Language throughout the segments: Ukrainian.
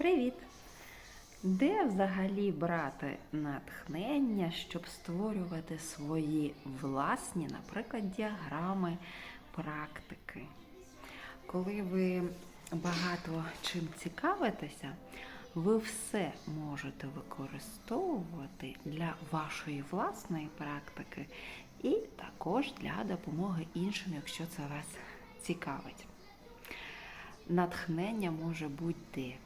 Привіт! Де взагалі брати натхнення, щоб створювати свої власні, наприклад, діаграми, практики? Коли ви багато чим цікавитеся, ви все можете використовувати для вашої власної практики і також для допомоги іншим, якщо це вас цікавить. Натхнення може бути.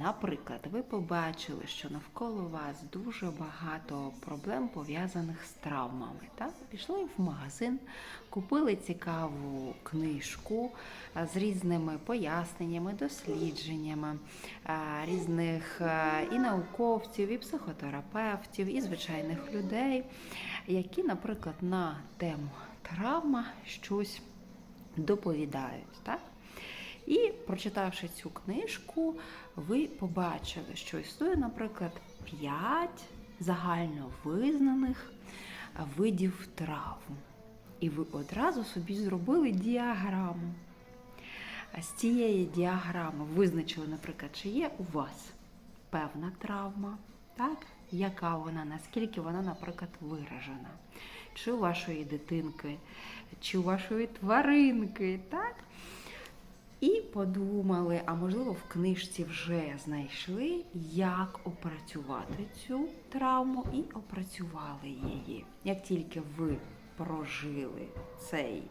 Наприклад, ви побачили, що навколо вас дуже багато проблем пов'язаних з травмами. Так? Пішли в магазин, купили цікаву книжку з різними поясненнями, дослідженнями різних і науковців, і психотерапевтів, і звичайних людей, які, наприклад, на тему травма щось доповідають. Так? І прочитавши цю книжку, ви побачили, що існує, наприклад, 5 загально визнаних видів травм. І ви одразу собі зробили діаграму. А з цієї діаграми визначили, наприклад, чи є у вас певна травма, так? яка вона, наскільки вона, наприклад, виражена, чи у вашої дитинки, чи у вашої тваринки, так? І подумали, а можливо, в книжці вже знайшли, як опрацювати цю травму, і опрацювали її. Як тільки ви прожили цей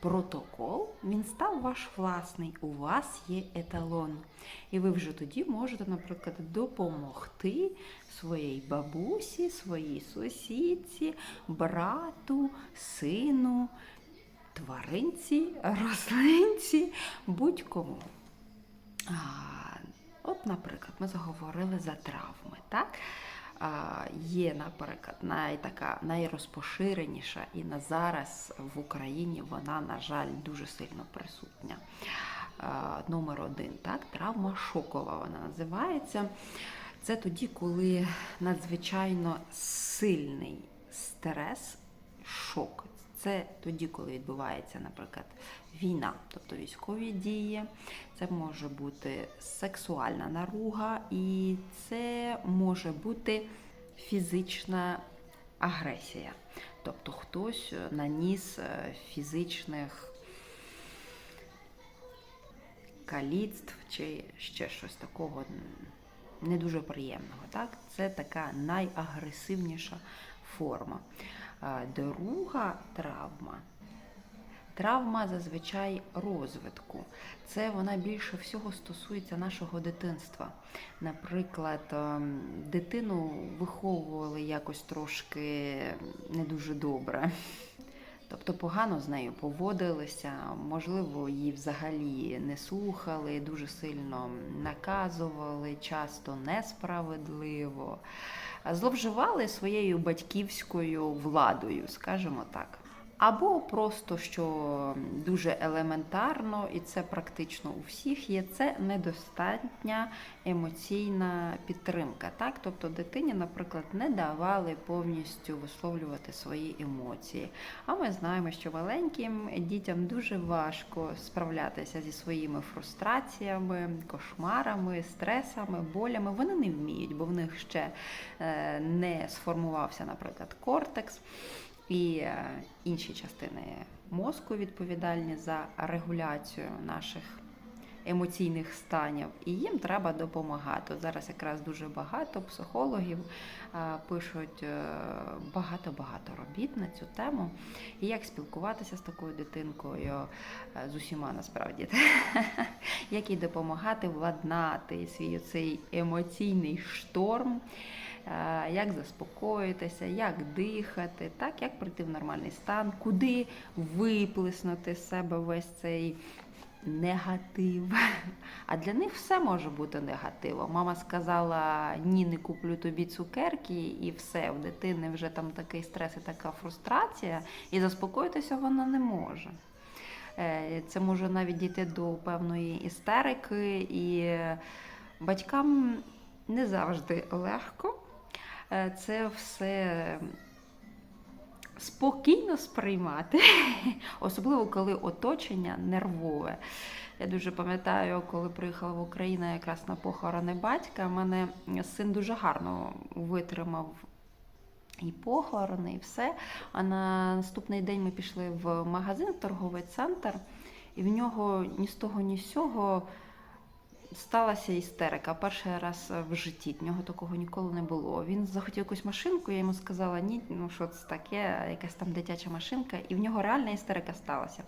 протокол, він став ваш власний, у вас є еталон. І ви вже тоді можете, наприклад, допомогти своїй бабусі, своїй сусідці, брату, сину тваринці, рослинці, будь-кому. От, наприклад, ми заговорили за травми. так? Є, наприклад, найтака найрозпоширеніша і на зараз в Україні вона, на жаль, дуже сильно присутня. Номер один, так, травма шокова вона називається. Це тоді, коли надзвичайно сильний стрес, шок. Це тоді, коли відбувається, наприклад, війна, тобто військові дії, це може бути сексуальна наруга, і це може бути фізична агресія. Тобто хтось наніс фізичних каліцтв чи ще щось такого не дуже приємного. Так? Це така найагресивніша форма. Друга травма. Травма зазвичай розвитку. Це вона більше всього стосується нашого дитинства. Наприклад, дитину виховували якось трошки не дуже добре. Тобто погано з нею поводилися, можливо, її взагалі не слухали, дуже сильно наказували, часто несправедливо зловживали своєю батьківською владою, скажімо так. Або просто що дуже елементарно, і це практично у всіх є, це недостатня емоційна підтримка. Так? Тобто дитині, наприклад, не давали повністю висловлювати свої емоції. А ми знаємо, що маленьким дітям дуже важко справлятися зі своїми фрустраціями, кошмарами, стресами, болями. Вони не вміють, бо в них ще е, не сформувався, наприклад, кортекс і е, інші частини мозку відповідальні за регуляцію наших емоційних станів, і їм треба допомагати. Зараз якраз дуже багато психологів е, пишуть е, багато-багато робіт на цю тему. І як спілкуватися з такою дитинкою, з усіма насправді, як їй допомагати владнати свій цей емоційний шторм. Як заспокоїтися, як дихати, так, як прийти в нормальний стан, куди виплеснути з себе весь цей негатив. А для них все може бути негативом. Мама сказала, ні, не куплю тобі цукерки, і все, в дитини вже там такий стрес і така фрустрація, і заспокоїтися вона не може. Е, це може навіть дійти до певної істерики, і батькам не завжди легко. Е, це все спокійно сприймати, особливо коли оточення нервове. Я дуже пам'ятаю, коли приїхала в Україну якраз на похорони батька, мене син дуже гарно витримав і похорони, і все. А на наступний день ми пішли в магазин, в торговий центр, і в нього ні з того, ні з сього сталася істерика. Перший раз в житті. В нього такого ніколи не було. Він захотів якусь машинку, я йому сказала, ні, ну що це таке, якась там дитяча машинка, і в нього реальна істерика сталася.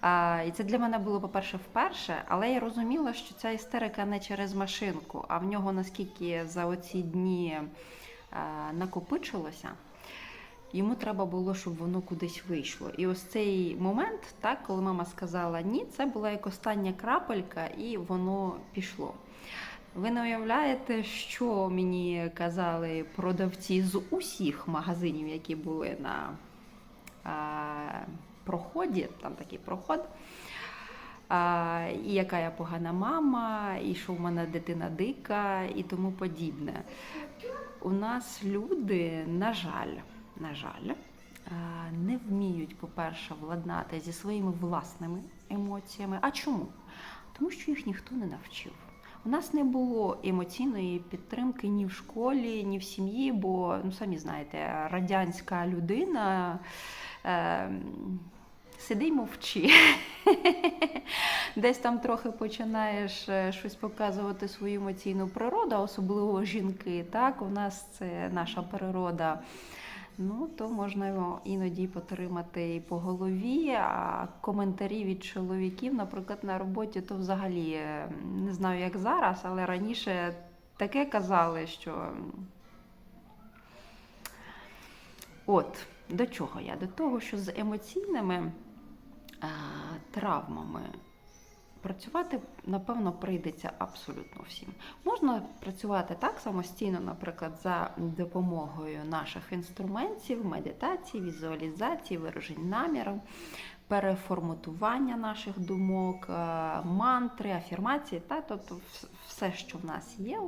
А, і це для мене було, по-перше, вперше, але я розуміла, що ця істерика не через машинку, а в нього наскільки за оці дні а, накопичилося. Йому треба було, щоб воно кудись вийшло. І ось цей момент, так, коли мама сказала ні, це була як остання крапелька, і воно пішло. Ви не уявляєте, що мені казали продавці з усіх магазинів, які були на а, проході, там такий проход. А, і яка я погана мама, і що в мене дитина дика, і тому подібне. У нас люди, на жаль, на жаль, е, не вміють, по-перше, владнати зі своїми власними емоціями. А чому? Тому що їх ніхто не навчив. У нас не було емоційної підтримки ні в школі, ні в сім'ї, бо, ну самі знаєте, радянська людина. Е, Сиди й мовчи. Десь там трохи починаєш е, щось показувати свою емоційну природу, особливо жінки. Так, у нас це наша природа. Ну, то можна іноді потримати і по голові, а коментарі від чоловіків, наприклад, на роботі, то взагалі е, не знаю, як зараз, але раніше таке казали, що. От, до чого я? До того, що з емоційними а, травмами працювати, напевно, прийдеться абсолютно всім. Можна працювати так самостійно, наприклад, за допомогою наших інструментів, медитації, візуалізації, виражень наміру, переформатування наших думок, е, мантри, афірмації, та, тобто все, що в нас є.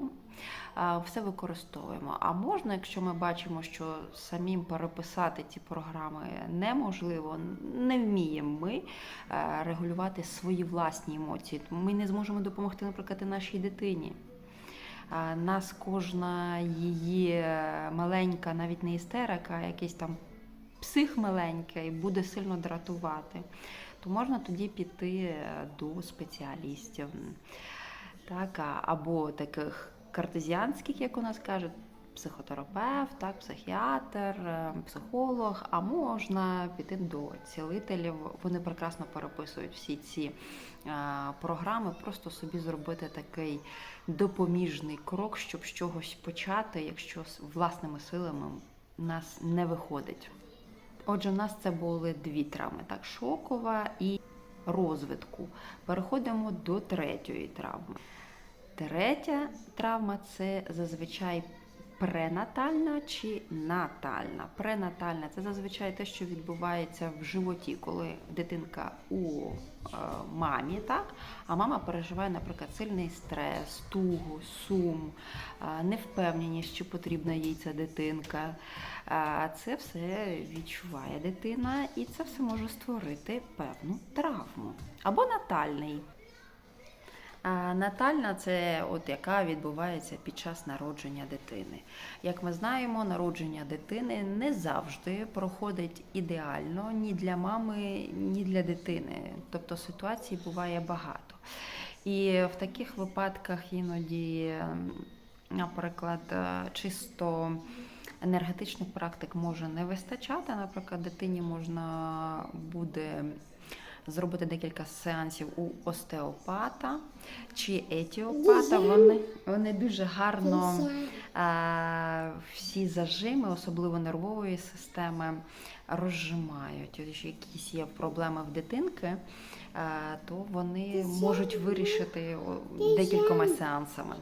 е, Все використовуємо. А можна, якщо ми бачимо, що самим переписати ці програми неможливо, не вміємо ми е, регулювати свої власні емоції. Ми не зможемо допомогти, наприклад, нашій дитині. Нас кожна її маленька, навіть не істерика, а якийсь там псих маленький буде сильно дратувати, то можна тоді піти е, до спеціалістів. Так, або таких картезіанських, як у нас кажуть, психотерапевт, так, психіатр, е, психолог, а можна піти до цілителів. Вони прекрасно переписують всі ці програми, просто собі зробити такий допоміжний крок, щоб з чогось почати, якщо власними силами нас не виходить. Отже, у нас це були дві травми: так, шокова і розвитку. Переходимо до третьої травми. Третя травма це зазвичай пренатальна чи натальна. Пренатальна це зазвичай те, що відбувається в животі, коли дитинка у е, мамі, так? а мама переживає, наприклад, сильний стрес, тугу, сум, е, невпевненість, чи потрібна їй ця дитинка. А Це все відчуває дитина, і це все може створити певну травму. Або натальний. А Натальна це от яка відбувається під час народження дитини. Як ми знаємо, народження дитини не завжди проходить ідеально ні для мами, ні для дитини. Тобто ситуацій буває багато. І в таких випадках іноді, наприклад, чисто енергетичних практик може не вистачати. Наприклад, дитині можна буде зробити декілька сеансів у остеопата чи етіопата. Вони, вони дуже гарно а, всі зажими, особливо нервової системи, розжимають. Якщо якісь є проблеми в дитинки, а, то вони можуть вирішити декількома сеансами.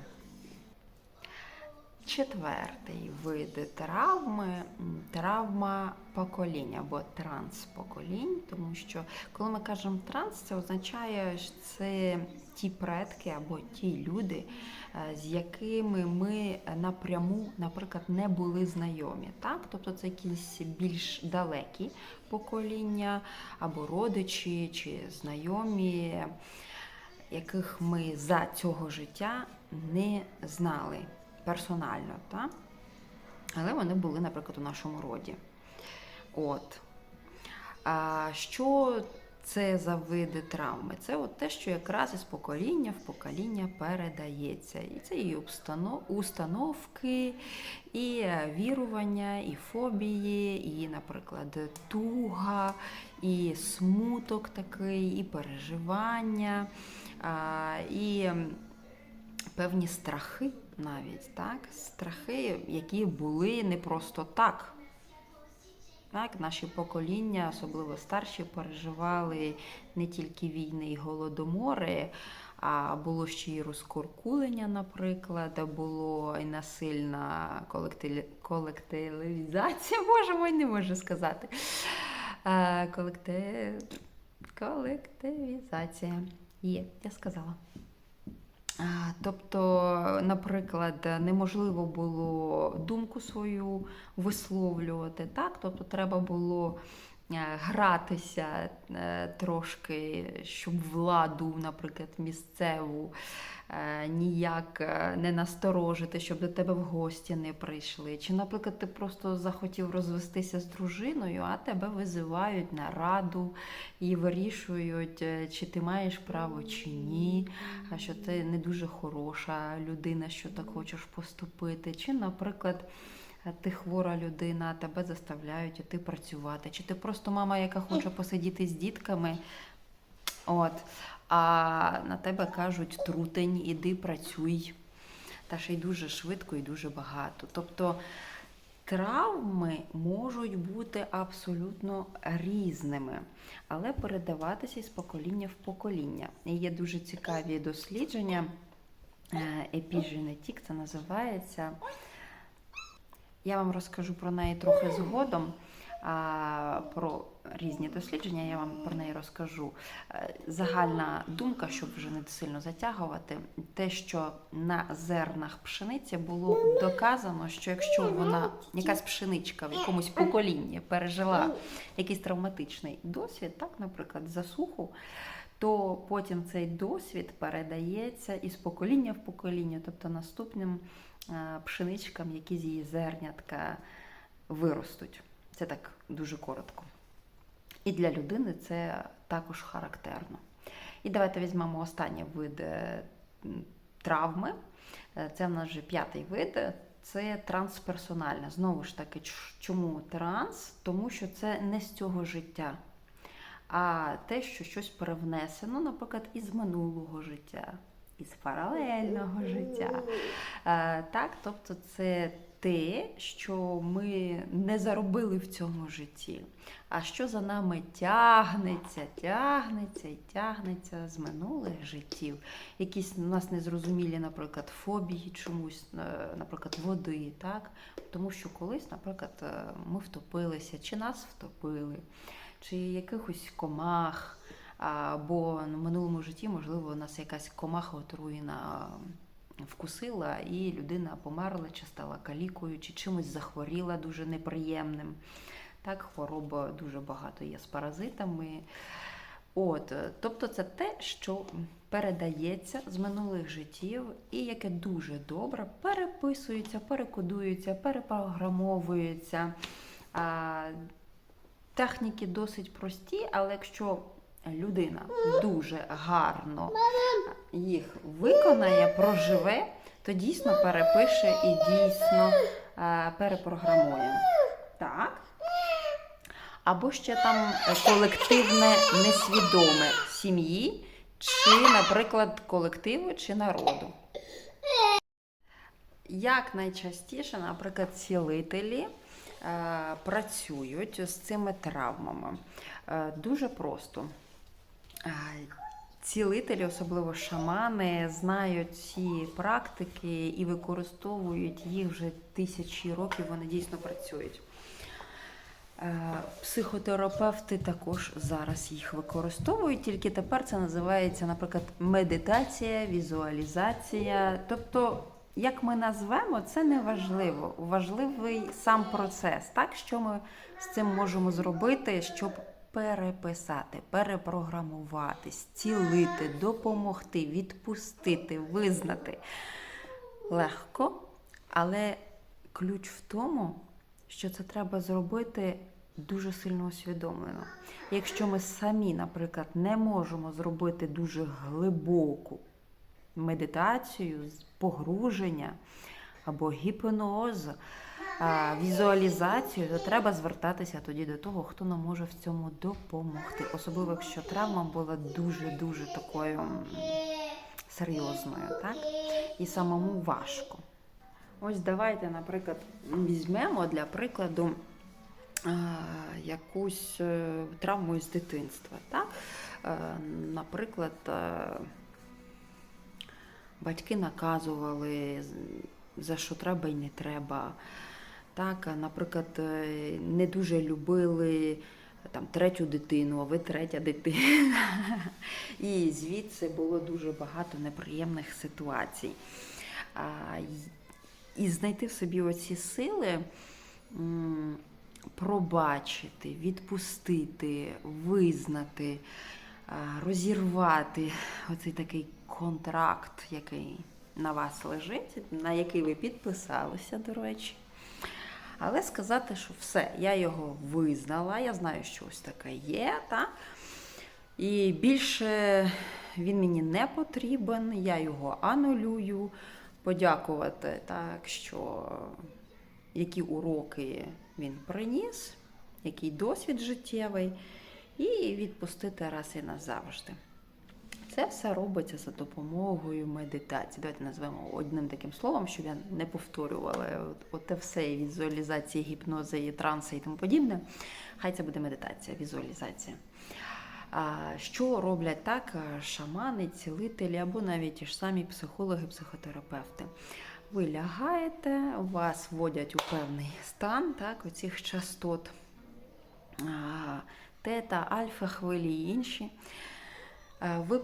Четвертий вид травми травма поколінь або транспоколінь, тому що коли ми кажемо транс, це означає, що це ті предки або ті люди, е, з якими ми напряму, наприклад, не були знайомі. Так? Тобто це якісь більш далекі покоління або родичі чи знайомі. яких ми за цього життя не знали персонально, та? але вони були, наприклад, у нашому роді. От. А що це за види травми? Це от те, що якраз із покоління в покоління передається. І це і установки, і е, вірування, і фобії, і, наприклад, туга, і смуток такий, і переживання, і певні страхи навіть, так? Страхи, які були не просто так. Так, наші покоління, особливо старші, переживали не тільки війни і голодомори, а було ще й розкуркулення, наприклад, а було і насильна колективі- колективізація, боже мой, не можу сказати. Е, Колектив... Колективізація. Є, я сказала. Тобто, наприклад, неможливо було думку свою висловлювати, так? Тобто треба було гратися е, трошки, щоб владу, наприклад, місцеву е, ніяк е, не насторожити, щоб до тебе в гості не прийшли. Чи, наприклад, ти просто захотів розвестися з дружиною, а тебе визивають на раду і вирішують, е, чи ти маєш право чи ні, а що ти не дуже хороша людина, що так хочеш поступити. Чи, наприклад, е, ти хвора людина, тебе заставляють іти працювати. Чи ти просто мама, яка хоче посидіти з дітками, от, а на тебе кажуть трутень, іди працюй. Та ще й дуже швидко і дуже багато. Тобто травми можуть бути абсолютно різними, але передаватися із покоління в покоління. І є дуже цікаві дослідження. е, Епіженетік це називається. Я вам розкажу про неї трохи згодом. Про різні дослідження я вам про неї розкажу. Е, Загальна думка, щоб вже не сильно затягувати, те, що на зернах пшениці було доказано, що якщо вона якась пшеничка в якомусь поколінні пережила якийсь травматичний досвід, так, наприклад, засуху, то потім цей досвід передається із покоління в покоління, тобто наступним е, пшеничкам, які з її зернятка виростуть. Це так дуже коротко. І для людини це також характерно. І давайте візьмемо останній вид е, травми. Е, Це в нас вже п'ятий вид. Це трансперсональне. Знову ж таки, чому транс? Тому що це не з цього життя, а те, що щось привнесено, наприклад, із минулого життя, із паралельного життя. Е, Так, тобто це те, що ми не заробили в цьому житті, а що за нами тягнеться, тягнеться і тягнеться з минулих життів. Якісь у нас незрозумілі, наприклад, фобії чомусь, е, наприклад, води, так? Тому що колись, наприклад, е, ми втопилися, чи нас втопили, чи якихось комах. Або в минулому житті, можливо, у нас якась комаха отруєна вкусила, і людина померла, чи стала калікою, чи чимось захворіла дуже неприємним. Так, хвороба дуже багато є з паразитами. От, тобто це те, що передається з минулих життів, і яке дуже добре переписується, перекодується, перепрограмовується. Техніки досить прості, але якщо людина дуже гарно їх виконає, проживе, то дійсно перепише і дійсно е, перепрограмує. Так. Або ще там колективне несвідоме сім'ї, чи, наприклад, колективу чи народу. Як найчастіше, наприклад, цілителі працюють з цими травмами? Е, дуже просто. Е, Цілителі, особливо шамани, знають ці практики і використовують їх вже тисячі років, вони дійсно працюють. Е, Психотерапевти також зараз їх використовують, тільки тепер це називається, наприклад, медитація, візуалізація. Тобто, як ми назвемо, це не важливо. Важливий сам процес, так що ми з цим можемо зробити, щоб переписати, перепрограмувати, зцілити, допомогти, відпустити, визнати. Легко, але ключ в тому, що це треба зробити дуже сильно усвідомлено. Якщо ми самі, наприклад, не можемо зробити дуже глибоку медитацію, погруження або гіпноз, візуалізацію, то треба звертатися тоді до того, хто нам може в цьому допомогти. Особливо, якщо травма була дуже-дуже такою серйозною, так? І самому важко. Ось давайте, наприклад, візьмемо для прикладу якусь е, травму із дитинства. Так? Е, Наприклад, е, батьки наказували, за що треба і не треба. Так, наприклад, е, не дуже любили там, третю дитину, а ви третя дитина. І звідси було дуже багато неприємних ситуацій. І знайти в собі оці сили, пробачити, відпустити, визнати, розірвати оцей такий контракт, який на вас лежить, на який ви підписалися, до речі. Але сказати, що все, я його визнала, я знаю, що ось таке є, та? і більше він мені не потрібен, я його анулюю, подякувати, так, що які уроки він приніс, який досвід життєвий, і відпустити раз і назавжди. Це все робиться за допомогою медитації. Давайте назвемо одним таким словом, щоб я не повторювала от, все і візуалізації, гіпнози, і транси і тому подібне. Хай це буде медитація, візуалізація. Що роблять так шамани, цілителі або навіть ті ж самі психологи, психотерапевти? Ви лягаєте, вас вводять у певний стан так, оцих частот, тета, альфа хвилі і інші. Ви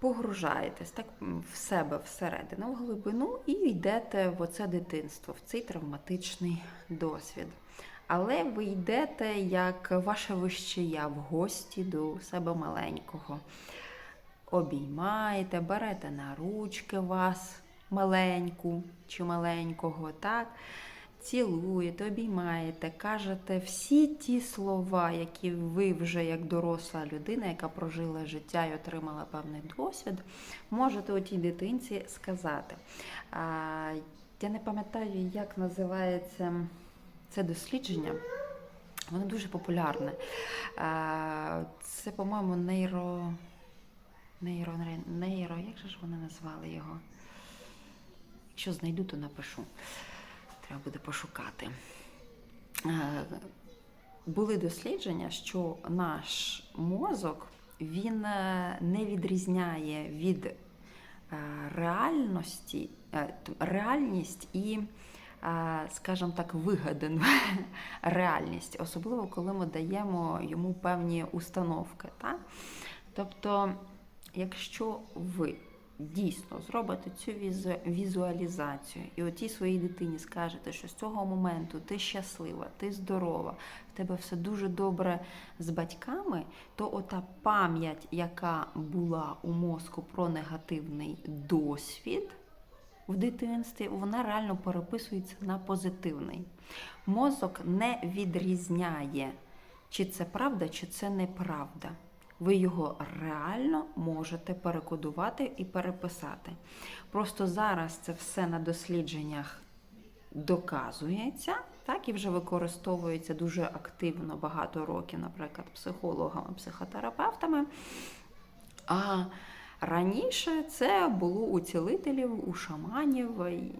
погружаєтесь так в себе всередину, в глибину і йдете в оце дитинство, в цей травматичний досвід. Але ви йдете як ваше вище я в гості до себе маленького. Обіймаєте, берете на ручки вас маленьку чи маленького, так? Цілуєте, обіймаєте, кажете всі ті слова, які ви вже як доросла людина, яка прожила життя і отримала певний досвід, можете у тій дитинці сказати. Я не пам'ятаю, як називається це дослідження. Воно дуже популярне. Це, по-моєму, нейро. Нейро, нейро, як же ж вони назвали його? Якщо знайду, то напишу. Треба буде пошукати. Е, Були дослідження, що наш мозок він е, не відрізняє від е, реальності, реальність і, скажімо так, вигадану реальність, особливо коли ми даємо йому певні установки. Так? Тобто, якщо ви дійсно зробите цю візу- візуалізацію і отій своїй дитині скажете, що з цього моменту ти щаслива, ти здорова, в тебе все дуже добре з батьками, то ота пам'ять, яка була у мозку про негативний досвід в дитинстві, вона реально переписується на позитивний. Мозок не відрізняє, чи це правда, чи це неправда. Ви його реально можете перекодувати і переписати. Просто зараз це все на дослідженнях доказується, так і вже використовується дуже активно багато років, наприклад, психологами, психотерапевтами. А раніше це було у цілителів, у шаманів,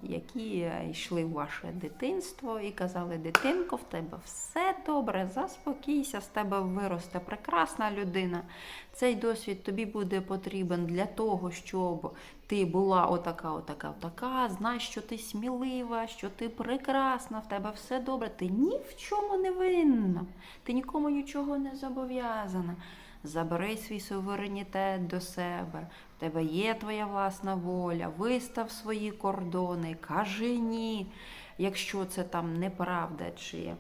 які йшли в ваше дитинство і казали: дитинко, в тебе все добре, заспокійся, з тебе виросте прекрасна людина. Цей досвід тобі буде потрібен для того, щоб ти була отака, отака, отака. Знай, що ти смілива, що ти прекрасна, в тебе все добре. Ти ні в чому не винна, ти нікому нічого не зобов'язана. Забери свій суверенітет до себе, в тебе є твоя власна воля, вистав свої кордони, кажи ні, якщо це там неправда чи е,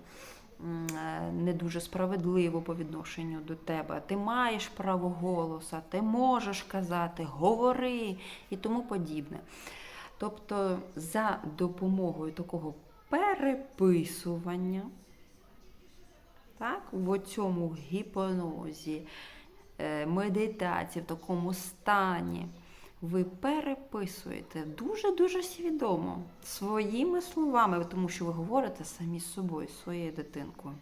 не дуже справедливо по відношенню до тебе. Ти маєш право голоса, ти можеш казати, говори і тому подібне. Тобто, за допомогою такого переписування, так, в цьому гіпонозі, медитації, в такому стані, ви переписуєте дуже-дуже свідомо своїми словами, тому що ви говорите самі з собою, своєю дитинкою.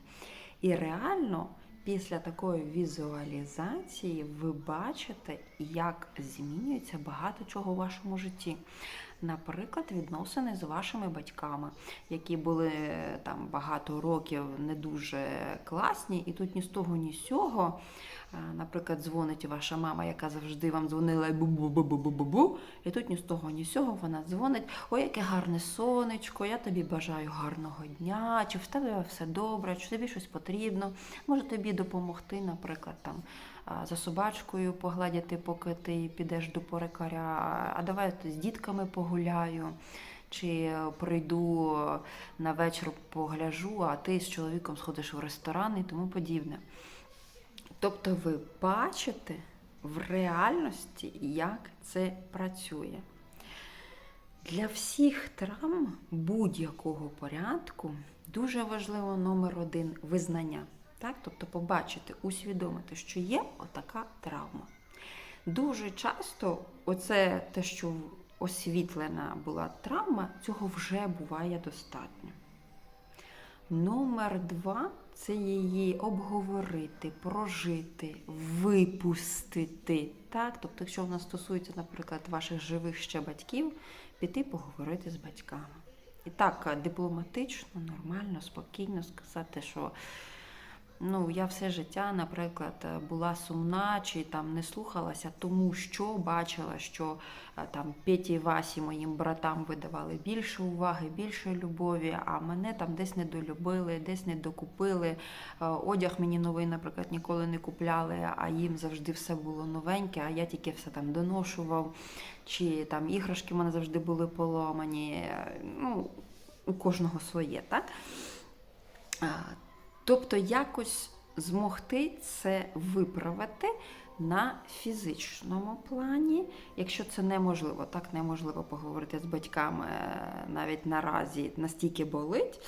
І реально після такої візуалізації ви бачите, як змінюється багато чого в вашому житті. Наприклад, відносини з вашими батьками, які були там багато років не дуже класні, і тут ні з того, ні з цього. е, Наприклад, дзвонить ваша мама, яка завжди вам дзвонила бу-бу-бу-бу-бу-бу, і тут ні з того, ні з цього вона дзвонить. Ой, яке гарне сонечко, я тобі бажаю гарного дня, чи в тебе все добре, чи тобі щось потрібно. Може тобі допомогти, наприклад, там за собачкою погладяти, поки ти підеш до перекаря, а давай з дітками погуляю. Чи прийду на вечір погляжу, а ти з чоловіком сходиш в ресторан і тому подібне. Тобто ви бачите в реальності, як це працює. Для всіх травм будь-якого порядку дуже важливо номер один визнання. Так? Тобто побачити, усвідомити, що є отака травма. Дуже часто оце те, що освітлена була травма, цього вже буває достатньо. Номер два це її обговорити, прожити, випустити. Так? Тобто, якщо вона стосується, наприклад, ваших живих ще батьків, піти поговорити з батьками. І так дипломатично, нормально, спокійно сказати, що ну, я все життя, наприклад, була сумна чи там не слухалася, тому що бачила, що е, там Петі і Васі моїм братам видавали більше уваги, більше любові, а мене там десь недолюбили, десь не докупили. Е, Одяг мені новий, наприклад, ніколи не купляли, а їм завжди все було новеньке, а я тільки все там доношував. Чи там іграшки в мене завжди були поламані. Е, Ну, у кожного своє, так? Тобто якось змогти це виправити на фізичному плані. Якщо це неможливо, так неможливо поговорити з батьками е, навіть наразі настільки болить,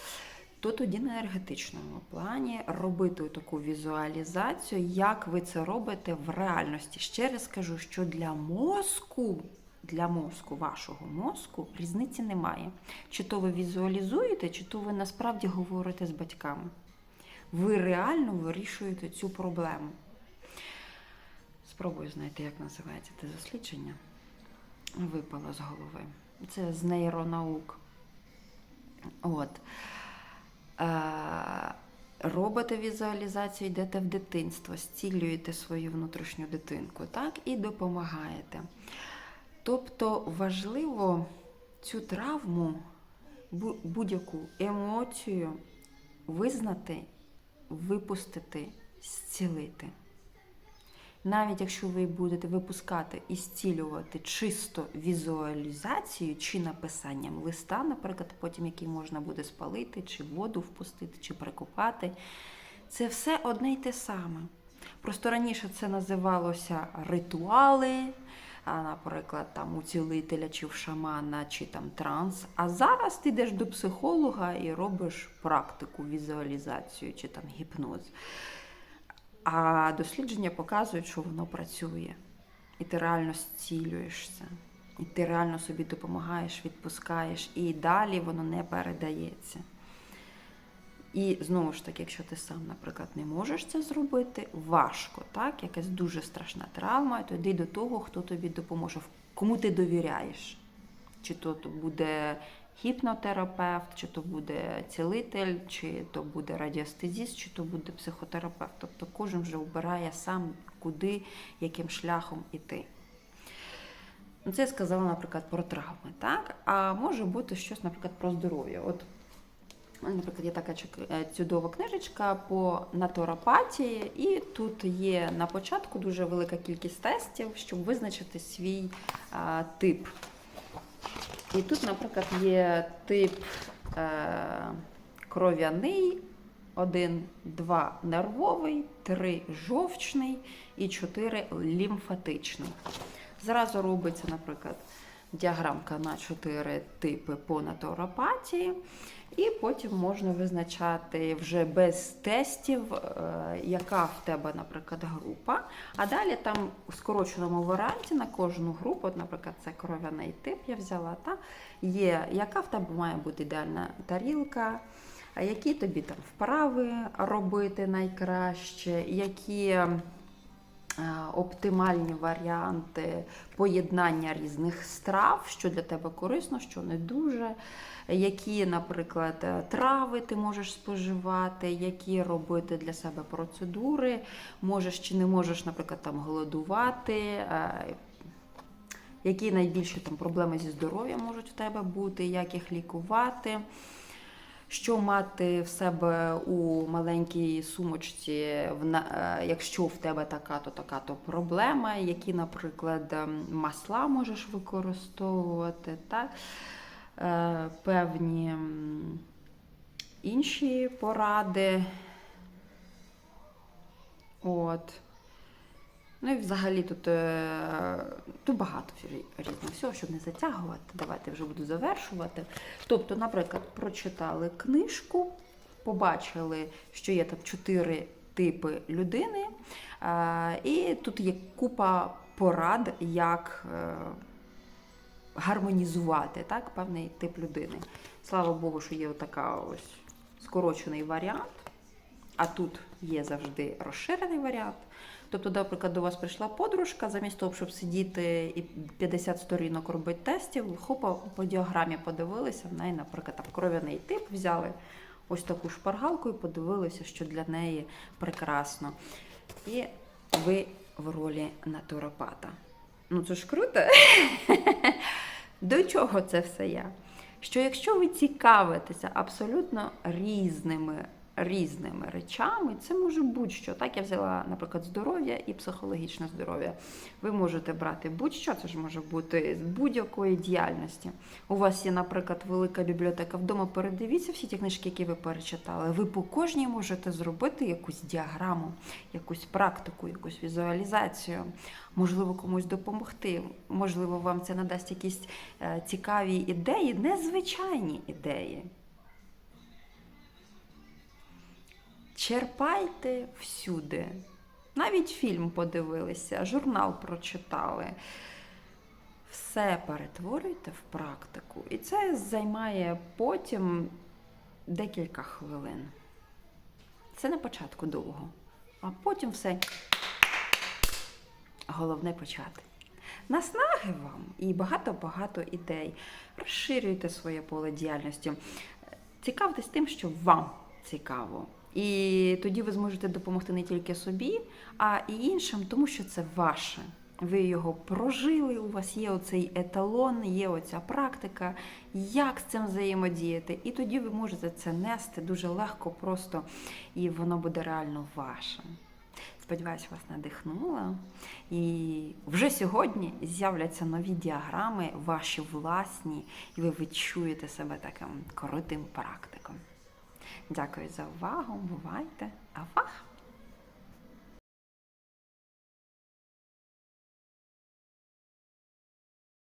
то тоді на енергетичному плані робити таку візуалізацію, як ви це робите в реальності. Ще раз скажу, що для мозку. Для мозку, вашого мозку, різниці немає. Чи то ви візуалізуєте, чи то ви насправді говорите з батьками ви реально вирішуєте цю проблему. Спробую знайти, як називається це дослідження. Випало з голови. Це з нейронаук. От. Е, робите візуалізацію, йдете в дитинство, зцілюєте свою внутрішню дитинку, так? І допомагаєте. Тобто важливо цю травму, будь-яку емоцію визнати випустити, зцілити. Навіть якщо ви будете випускати і зцілювати чисто візуалізацією чи написанням листа, наприклад, потім який можна буде спалити, чи воду впустити, чи прикопати, це все одне й те саме. Просто раніше це називалося ритуали, а, наприклад, там у цілителя чи в шамана, чи там транс. А зараз ти йдеш до психолога і робиш практику, візуалізацію чи там гіпноз. А дослідження показують, що воно працює. І ти реально зцілюєшся. І ти реально собі допомагаєш, відпускаєш, і далі воно не передається. І знову ж таки, якщо ти сам, наприклад, не можеш це зробити, важко, так? Якась дуже страшна травма, то йди до того, хто тобі допоможе, кому ти довіряєш. Чи то буде гіпнотерапевт, чи то буде цілитель, чи то буде радіостезіст, чи то буде психотерапевт. Тобто кожен вже обирає сам, куди, яким шляхом іти. Це я сказала, наприклад, про травми, так? А може бути щось, наприклад, про здоров'я. От Наприклад, є така чек- е, чудова книжечка по натуропатії, і тут є на початку дуже велика кількість тестів, щоб визначити свій а, тип. І тут, наприклад, є тип е, кров'яний, 1, 2 нервовий, 3 жовчний і 4 лімфатичний. Зразу робиться, наприклад, діаграмка на 4 типи по натуропатії. І потім можна визначати вже без тестів, е, яка в тебе, наприклад, група. А далі там у скороченому варіанті на кожну групу, от, наприклад, це кров'яний тип я взяла, та, є, яка в тебе має бути ідеальна тарілка, які тобі там вправи робити найкраще, які оптимальні варіанти поєднання різних страв, що для тебе корисно, що не дуже. Які, наприклад, е, трави ти можеш споживати, які робити для себе процедури, можеш чи не можеш, наприклад, там голодувати, е, які найбільші там проблеми зі здоров'ям можуть в тебе бути, як їх лікувати, що мати в себе у маленькій сумочці, е, якщо в тебе така, то така то проблема, які, наприклад, ем, масла можеш використовувати, так? Е, певні інші поради. От. Ну і взагалі тут, е, тут багато різного всього, щоб не затягувати. Давайте вже буду завершувати. Тобто, наприклад, прочитали книжку, побачили, що є там чотири типи людини, е, і тут є купа порад, як е, гармонізувати так, певний тип людини. Слава Богу, що є така ось скорочений варіант, а тут є завжди розширений варіант. Тобто, наприклад, до вас прийшла подружка, замість того, щоб сидіти і 50 сторінок робити тестів, хопа по діаграмі подивилися, в неї, наприклад, там кров'яний тип взяли ось таку шпаргалку і подивилися, що для неї прекрасно. І ви в ролі натуропата. Ну це ж круто. До чого це все я? Що якщо ви цікавитеся абсолютно різними різними речами, це може будь-що. Так, я взяла, наприклад, здоров'я і психологічне здоров'я. Ви можете брати будь-що, це ж може бути з будь-якої діяльності. У вас є, наприклад, велика бібліотека вдома. Передивіться всі ті книжки, які ви перечитали. Ви по кожній можете зробити якусь діаграму, якусь практику, якусь візуалізацію. Можливо, комусь допомогти. Можливо, вам це надасть якісь е, цікаві ідеї, незвичайні ідеї. Черпайте всюди. Навіть фільм подивилися, журнал прочитали. Все перетворюйте в практику. І це займає потім декілька хвилин. Це на початку довго, а потім все головне почати. Наснаги вам і багато-багато ідей. Розширюйте своє поле діяльності. Цікавтесь тим, що вам цікаво. І тоді ви зможете допомогти не тільки собі, а і іншим, тому що це ваше. Ви його прожили, у вас є оцей еталон, є оця практика, як з цим взаємодіяти. І тоді ви можете це нести дуже легко, просто і воно буде реально вашим. Сподіваюсь, вас надихнула. І вже сьогодні з'являться нові діаграми, ваші власні, і ви відчуєте себе таким крутим практиком. Дякую за увагу. Бувайте! Авах!